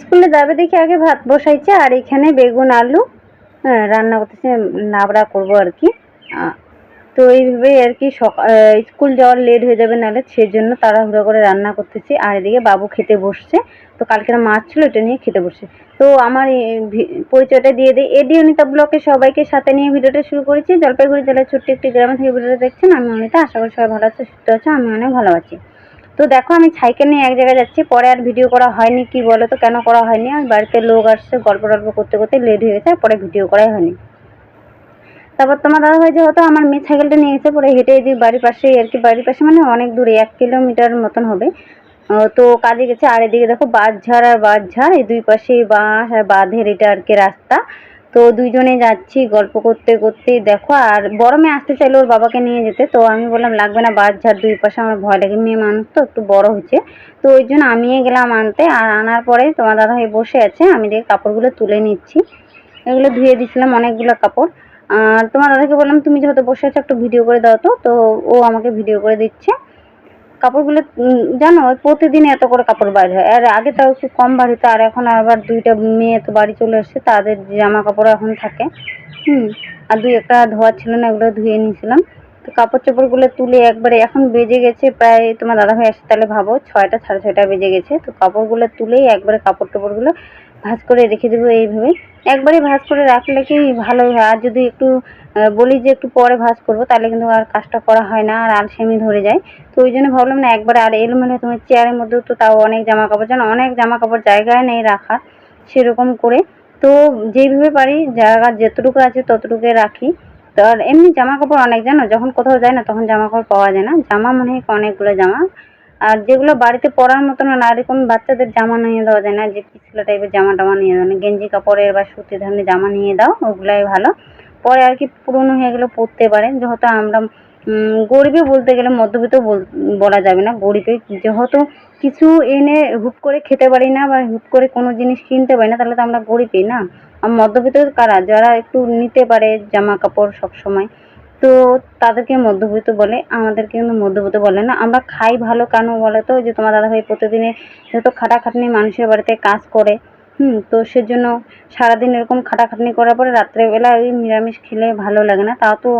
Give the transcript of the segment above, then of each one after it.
স্কুলে যাবে দেখি আগে ভাত বসাইছে আর এখানে বেগুন আলু হ্যাঁ, রান্না করতেছে লাবড়া করব আর কি। তো এইভাবেই আর কি স্কুল যাওয়ার লেট হয়ে যাবে নাহলে সেজন্য তাড়াহুড়ো করে রান্না করতেছি আর এদিকে বাবু খেতে বসছে। তো কালকের মাছ ছিল এটা নিয়ে খেতে বসছে। তো আমার পরিচয়টা দিয়ে দিই। এডি অনিতা ব্লকে সবাইকে সাথে নিয়ে ভিডিওটা শুরু করেছি। জলপাইগুড়ি জেলার ছোট্ট একটি গ্রামে থেকে ভিডিওটা দেখছেন। আমি অনিতা আশা করি সবাই ভালো আছে সুস্থ আছে আমি অনেক ভালো আছি। তো দেখো আমি সাইকেল নিয়ে এক জায়গায় যাচ্ছি, পরে আর ভিডিও করা হয়নি, কি বলো তো কেন করা হয়নি? আর বাড়িতে লোক আসছে, গল্প টল্প করতে করতে লেট হয়ে গেছে পরে ভিডিও করাই হয়নি। তারপর তোমার দাদা ভাই যে যেহেতু আমার মেয়ে সাইকেলটা নিয়ে গেছে, পরে হেঁটে এদিকে বাড়ির পাশেই আর কি, বাড়ির পাশে মানে অনেক দূরে, এক কিলোমিটার মতন হবে। তো কাজে গেছে, আর এদিকে দেখো বাঁশঝাড় আর বাঁশঝাড় এই দুই পাশে বাঁশ আর বাঁধের এটা আর কি রাস্তা। তো দুইজনে যাচ্ছি, গল্প করতে করতে। দেখো, আর বড় মেয়ে আসতে চাইলো ওর বাবাকে নিয়ে যেতে। তো আমি বললাম, লাগবে না বাঁশঝাড় দুই পাশে, আমার ভয় লাগে। মেয়ে মানুষ তো, একটু বড় হচ্ছে তো ওই জন্য আমিই গেলাম আনতে। আর আনার পরে তোমার দাদা ভাই বসে আছে, আমি দেখে কাপড়গুলো তুলে নিচ্ছি। এগুলো ধুয়ে দিয়েছিলাম অনেকগুলো কাপড়। আর তোমার দাদাকে বললাম, তুমি যেহেতু বসে আছো, একটু ভিডিও করে দাও তো। তো ও আমাকে ভিডিও করে দিচ্ছে। কাপড়গুলো জানো প্রতিদিন এত করে কাপড় বার হয়। আর আগে তাও একটু কম বার হতো আর এখন আবার দুইটা মেয়ে তো বাড়ি চলে এসছে, তাদের জামা কাপড় এখন থাকে। হুম, আর দুই একটা ধোয়া ছিল না, এগুলো ধুয়ে নিয়েছিলাম। তো কাপড় চোপড়গুলো তুলে একবারে, এখন বেজে গেছে প্রায়, তোমার দাদা ভাই আসছে তাহলে ভাবো, ছয়টা, সাড়ে ছয়টা বেজে গেছে। তো কাপড়গুলো তুলেই একবারে কাপড় টাপড়গুলো ভাঁজ করে রেখে দেবো এইভাবে একবারে ভাঁজ করে রাখলে কি ভালো হয়? আর যদি একটু বলি যে একটু পরে ভাঁজ করব, তাহলে কিন্তু আর কাজটা করা হয় না, আর আলসেমি ধরে যায়। তো ওই জন্য ভাবলাম না, একবারে আর এলোমেলো তোমার চেয়ারের মধ্যেও তো তাও অনেক জামা কাপড় যেন অনেক জামা কাপড় জায়গায় নেই রাখার সেরকম করে। তো যেইভাবে পারি, জায়গা যতটুকু আছে ততটুকু রাখি। তো আর এমনি জামা কাপড় অনেক, জানো? যখন কোথাও যায় না, তখন জামা কাপড় পাওয়া যায় না। জামা মনে হয় অনেকগুলো জামা। আর যেগুলো বাড়িতে পরার মতো না এরকম বাচ্চাদের জামা নিয়ে দেওয়া যায় না যে পিছলা টাইপের জামা টামা নিয়ে দাও না। গেঞ্জি কাপড়ের বা সুতি ধরনের জামা নিয়ে দাও ওগুলাই ভালো। পরে আর কি পুরনো হয়ে গেলে পরতে পারে যেহেতু আমরা উম, গরিবে বলতে গেলে মধ্যবিত্ত বল- যাবে না। গরিবে যেহেতু কিছু এনে হুট করে খেতে পারি না বা হুট করে কোনো জিনিস কিনতে পারি না তাহলে তো আমরা গরিবই না। আর মধ্যবিত্ত কারা? যারা একটু নিতে পারে জামা কাপড় সব সময় তো তাদেরকে মধ্যবিত্ত বলে, আমাদেরকে কিন্তু মধ্যবিত্ত বলে না। আমরা খাই ভালো কেন বলে তো? যে তোমার দাদাভাই প্রতিদিনে যেহেতু খাটাখাটনি মানুষের বাড়িতে কাজ করে, হুম, তো সেজন্য সারাদিন এরকম খাটাখাটনি করার পরে রাত্রেবেলা ওই নিরামিষ খেলে ভালো লাগে না। তাও তো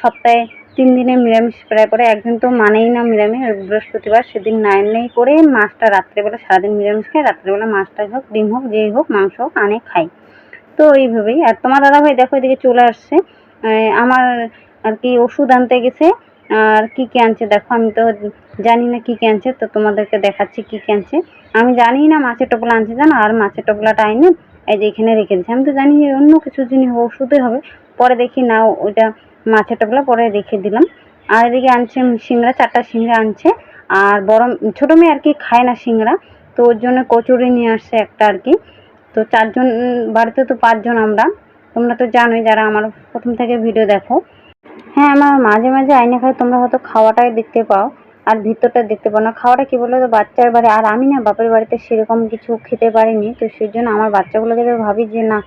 সপ্তাহে তিন দিনে নিরামিষ প্রায় পরে একদিন তো মানেই না নিরামিষ। বৃহস্পতিবার সেদিন নাই নেই করে মাছটা রাত্রেবেলা সারাদিন নিরামিষ খাই রাত্রেবেলা মাছটা হোক, ডিম হোক, যেই হোক, মাংস হোক, আনে খাই তো এইভাবেই। আর তোমার দাদা ভাই দেখো এদিকে চলে আসছে। আমার আর কি ওষুধ আনতে গেছে, আর কি কি আনছে দেখো, আমি তো জানি না কি কি আনছে, তো তোমাদেরকে দেখাচ্ছি কি কি আনছে। আমি জানি না মাছের টোপলা আনছে জানো, আর মাছের টোপলাটা আইনে এই যে এখানে রেখে দিচ্ছে আমি তো জানি অন্য কিছু জিনিস ওষুধের হবে। পরে দেখি না, ওইটা মাছের টোপলা পরে রেখে দিলাম। আর এদিকে আনছে সিংড়া, চারটা সিংড়া আনছে। আর বড়, ছোটো মেয়ে আর কি খায় না সিংড়া, তো ওর জন্য কচুরি নিয়ে আসছে একটা আর কি। তো চারজন, বাড়িতে তো পাঁচজন আমরা। তোমরা তো জানোই যারা আমার প্রথম থেকে ভিডিও দেখো। হ্যাঁ আমার মাঝে মাঝে আইনে খাই তোমরা হয়তো খাওয়াটাই দেখতে পাও, আর ভিতরটা দেখতে পাও না। খাওয়াটা কি বলো তো বাচ্চার বাড়ি, আর আমি না বাপের বাড়িতে সেরকম কিছু খেতে পারিনি, তো সেই জন্য আমার বাচ্চাগুলোকে তো ভাবি যে না,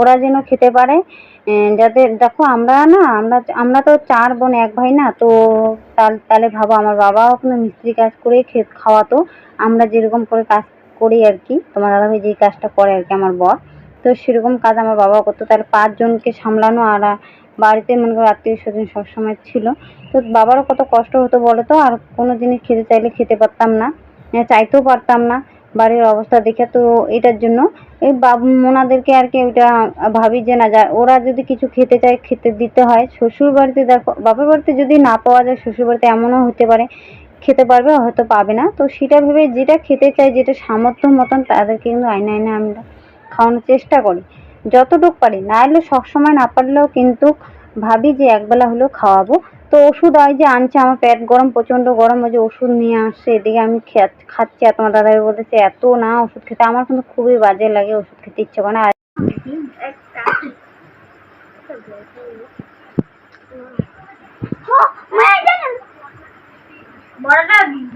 ওরা যেন খেতে পারে। যাতে দেখো, আমরা না, আমরা আমরা তো চার বোন, এক ভাই না, তো তাহলে ভাবো, আমার বাবাও কোনো মিস্ত্রি কাজ করেই খে, খাওয়াতো। আমরা যেরকম করে কাজ করি আর কি, তোমার দাদাভাই যেই কাজটা করে আর কি, আমার বর। তো সেরকম কাজ আমার বাবা করতো। তাহলে পাঁচজনকে সামলানো আর বাড়িতে মনে করো আত্মীয় স্বজন সবসময় ছিল। তো বাবারও কত কষ্ট হতো বলো তো আর কোনো জিনিস খেতে চাইলে খেতে পারতাম না চাইতেও পারতাম না বাড়ির অবস্থা দেখে। তো এটার জন্য এই বাবু, মোনাদেরকে আর কি ওইটা ভাবি যে না, যা, ওরা যদি কিছু খেতে চায় খেতে দিতে হয়। শ্বশুর বাড়িতে দেখো, বাপের বাড়িতে যদি না পাওয়া যায়, শ্বশুর বাড়িতে এমনও হতে পারে, খেতে পারবে, হয়তো পাবে না। তো সেটা ভেবে যেটা খেতে চায়, যেটা সামর্থ্য মতন, তাদেরকে কিন্তু আইনে আইনে আমরা খাওয়ানোর চেষ্টা করি। যতটুক পারি। না হলে সবসময় না পারলেও কিন্তু ভাবি যে একবেলা হলেও খাওয়াবো। তো ওষুধ হয় যে আনছে, আমার পেট গরম, প্রচণ্ড গরম, ওই যে ওষুধ নিয়ে আসছে এদিকে আমি খাচ্ছি আর তোমার দাদাভাই বলতেছে এত না ওষুধ খেতে। আমার কিন্তু খুবই বাজে লাগে ওষুধ খেতে ইচ্ছে করে না। আর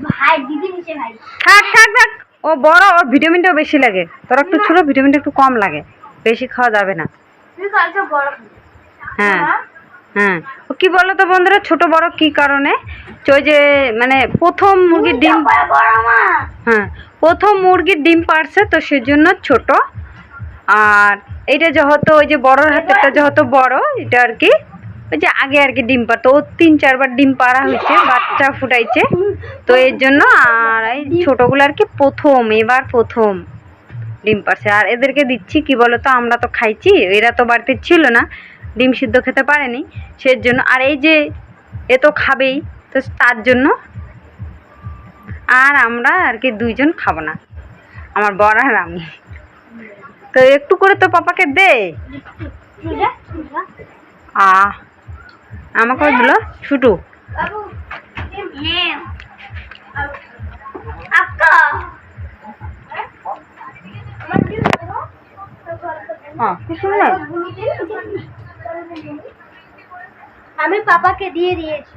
ভাই দিদি ভাই থাক। ও বড় ওর ভিটামিনটাও বেশি লাগে। তোর একটু ছোট ভিটামিনটা একটু কম লাগে। বেশি খাওয়া যাবে না। বড় হ্যাঁ হ্যাঁ? ও কি বলো তো বন্ধুরা ছোট বড় কি কারণে? তো ওই যে মানে প্রথম মুরগির ডিম হ্যাঁ প্রথম মুরগির ডিম পারছে তো সেজন্য ছোট। আর এইটা যেহেতু ওই যে বড়র হাতেরটা যেহেতু বড় এটা আর কি। ওই যে আগে আর কি ডিম পারতো ও তিন চারবার ডিম পাড়া হয়েছে বাচ্চা ফুটাইছে। তো এর জন্য আর এই ছোটোগুলো আর কি প্রথম এবার প্রথম ডিম পারছে আর এদেরকে দিচ্ছি কি বলতো আমরা তো খাইছি এরা তো বাড়িতে ছিল না ডিম সিদ্ধ খেতে পারেনি। সের জন্য আর এই যে এ তো খাবেই তো তার জন্য আর আমরা আর কি দুইজন খাব না। আমার বর আর আমি। তো একটু করে তো পাপাকে দে। আ আমাকেও দিল ছুটু। হ্যাঁ। আপকা কি সুন্দর আমি পাপাকে দিয়ে দিয়েছি।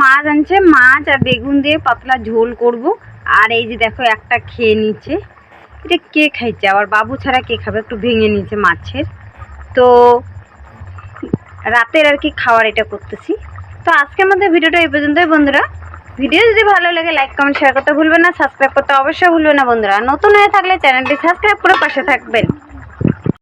মাছ আনছে মাছ আর বেগুন দিয়ে পাতলা ঝোল করব। আর এই যে দেখো একটা খেয়ে নিচ্ছে। এটা কে খাইছে? আবার বাবু ছাড়া কে খাবে? একটু ভেঙে নিয়েছে মাছের। তো রাতের আর কি খাওয়ার এটা করতেছি। তো আজকের মধ্যে ভিডিওটা এই পর্যন্তই বন্ধুরা। ভিডিও যদি ভালো লাগে লাইক কমেন্ট শেয়ার করতে ভুলবেন না সাবস্ক্রাইব করতে অবশ্যই ভুলবেন না বন্ধুরা। নতুন হয়ে থাকলে চ্যানেলটি সাবস্ক্রাইব করে পাশে থাকবেন।